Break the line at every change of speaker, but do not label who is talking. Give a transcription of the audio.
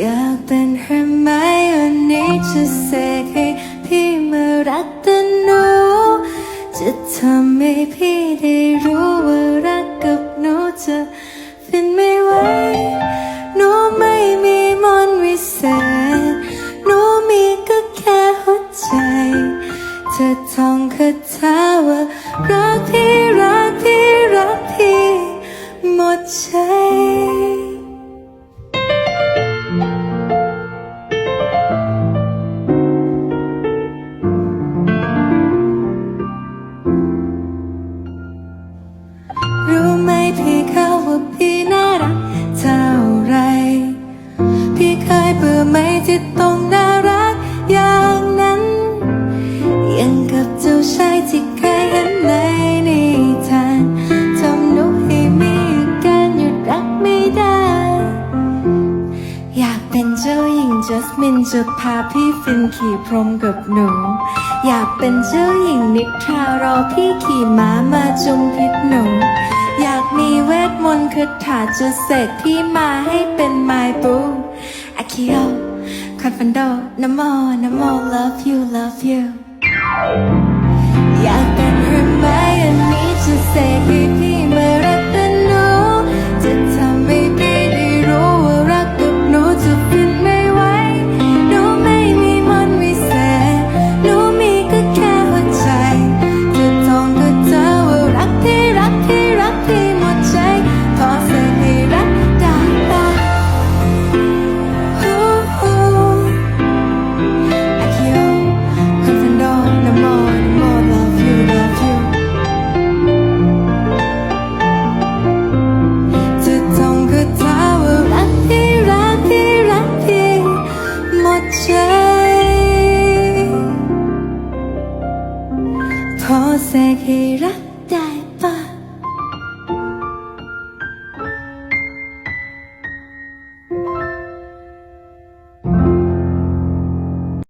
อยากเป็นเฮอไมโอนี่จะเสกให้พี่มารักแต่หนู จะทำให้พี่ได้รู้ว่ารักกับหนูจะเป็นไม่ไหวหนูไม่มีมนต์วิเศษหนูมีก็แค่หัวใจเธอท่องคาถาว่ารักพี่รัก บื่อไหมที่ต้องน่ารักอย่างนั้น ยังกับเจ้าชายที่เคยเห็นในนิทานทำหนูให้มีอาการหยุดรักไม่ได้ อยากเป็นเจ้าหญิงจัสมินจะพาพี่ฟินขี่พรมกับหนู อยากเป็นเจ้าหญิงนิทรารอพี่ขี่ม้ามาจุมพิษหนูอยากมีเวทมนต์คาถาจะเสกพี่มาให้เป็นไมบู คอนฟันโดนโมนโม love you love you